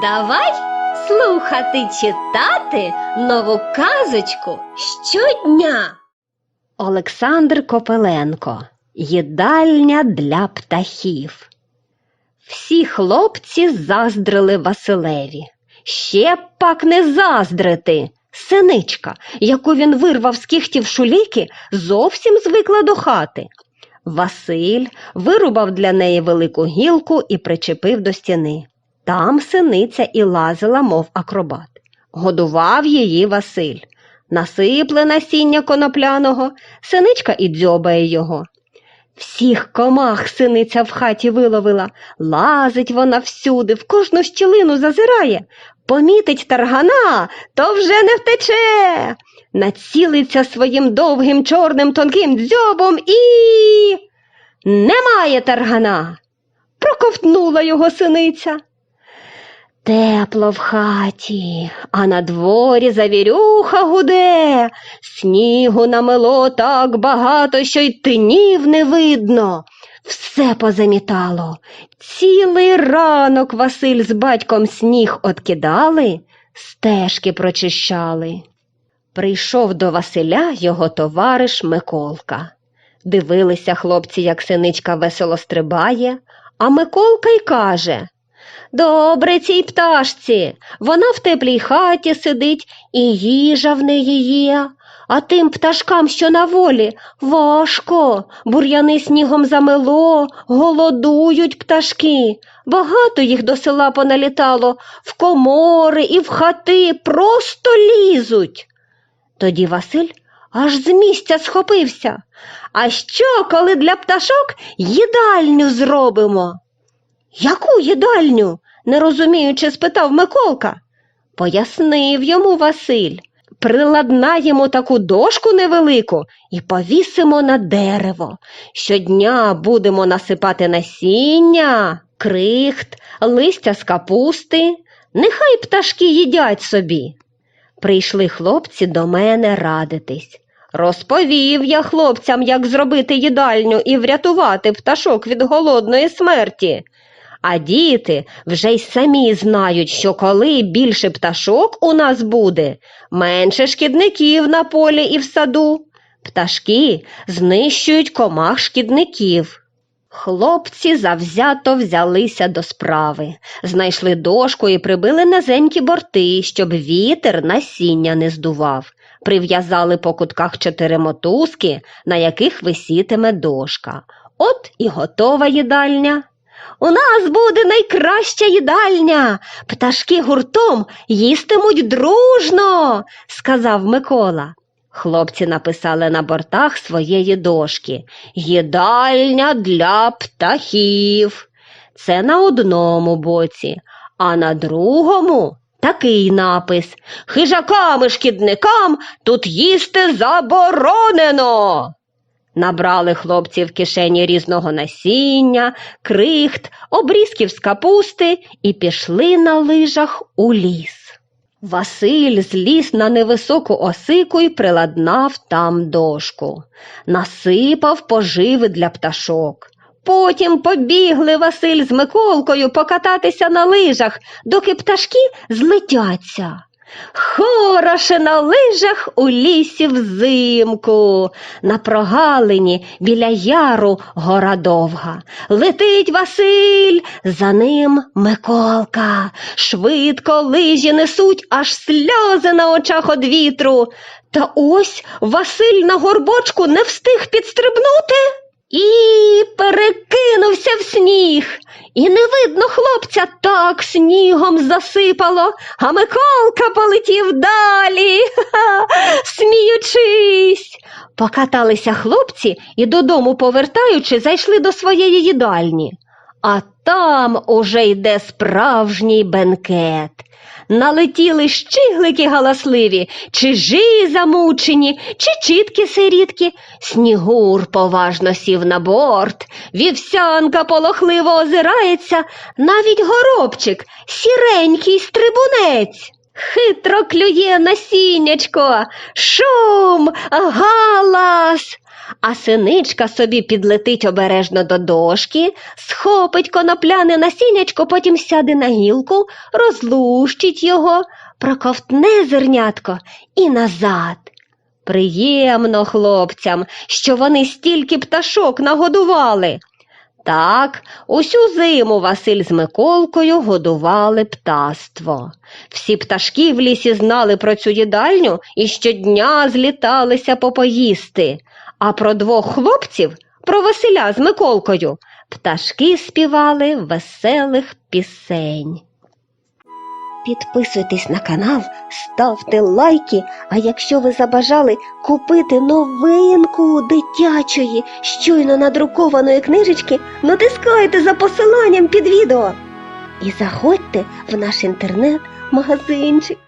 Давай слухати читати нову казочку щодня. Олександр Копеленко. Їдальня для птахів. Всі хлопці заздрили Василеві. Ще пак не заздрити. Синичка, яку він вирвав з кіхтів шуліки, зовсім звикла до хати. Василь вирубав для неї велику гілку і причепив до стіни. Там синиця і лазила, мов акробат. Годував її Василь. Насипле насіння конопляного, синичка і дзьобає його. Всіх комах синиця в хаті виловила, лазить вона всюди, в кожну щілину зазирає. Помітить таргана, то вже не втече. Націлиться своїм довгим чорним тонким дзьобом і. Немає таргана. Проковтнула його синиця. Тепло в хаті, а на дворі завірюха гуде, снігу намело так багато, що й тинів не видно. Все позамітало. Цілий ранок Василь з батьком сніг откидали, стежки прочищали. Прийшов до Василя його товариш Миколка. Дивилися хлопці, як синичка весело стрибає, а Миколка й каже Добре цій пташці. Вона в теплій хаті сидить і їжа в неї є. А тим пташкам, що на волі, важко. Бур'яни снігом замело, голодують пташки. Багато їх до села поналітало, в комори і в хати просто лізуть. Тоді Василь аж з місця схопився. А що, коли для пташок їдальню зробимо? Яку їдальню? не розуміючи, спитав Миколка. Пояснив йому Василь. Приладнаємо таку дошку невелику і повісимо на дерево. Щодня будемо насипати насіння, крихт, листя з капусти. Нехай пташки їдять собі. Прийшли хлопці до мене радитись. Розповів я хлопцям, як зробити їдальню і врятувати пташок від голодної смерті. А діти вже й самі знають, що коли більше пташок у нас буде, менше шкідників на полі і в саду. Пташки знищують комах шкідників. Хлопці завзято взялися до справи, знайшли дошку і прибили низенькі борти, щоб вітер насіння не здував. Прив'язали по кутках чотири мотузки, на яких висітиме дошка. От і готова їдальня. У нас буде найкраща їдальня. Пташки гуртом їстимуть дружно, сказав Микола. Хлопці написали на бортах своєї дошки Їдальня для птахів. Це на одному боці, а на другому такий напис Хижакам і шкідникам тут їсти заборонено. Набрали хлопці в кишені різного насіння, крихт, обрізків з капусти і пішли на лижах у ліс. Василь зліз на невисоку осику і приладнав там дошку, насипав поживи для пташок. Потім побігли Василь з Миколкою покататися на лижах, доки пташки злетяться. Хороше на лижах у лісі взимку, на прогалині біля яру гора довга. Летить Василь, за ним Миколка. Швидко лижі несуть, аж сльози на очах од вітру. Та ось Василь на горбочку не встиг підстрибнути і перекинувся в сніг. І не видно хлопця так снігом засипало, а Миколка полетів далі, ха-ха, сміючись. Покаталися хлопці і додому, повертаючи, зайшли до своєї їдальні. А там уже йде справжній бенкет. Налетіли щиглики галасливі, чижі замучені, чи чітки сирітки. Снігур поважно сів на борт, вівсянка полохливо озирається, навіть горобчик, сіренький стрибунець. Хитро клює насіннячко, шум, галас. А синичка собі підлетить обережно до дошки, схопить конопляне насіннячко, потім сяде на гілку, розлущить його, проковтне зернятко і назад. Приємно хлопцям, що вони стільки пташок нагодували. Так, усю зиму Василь з Миколкою годували птаство. Всі пташки в лісі знали про цю їдальню і щодня зліталися попоїсти. А про двох хлопців, про Василя з Миколкою, пташки співали веселих пісень. Підписуйтесь на канал, ставте лайки, а якщо ви забажали купити новинку дитячої, щойно надрукованої книжечки, натискайте за посиланням під відео. І заходьте в наш інтернет-магазинчик.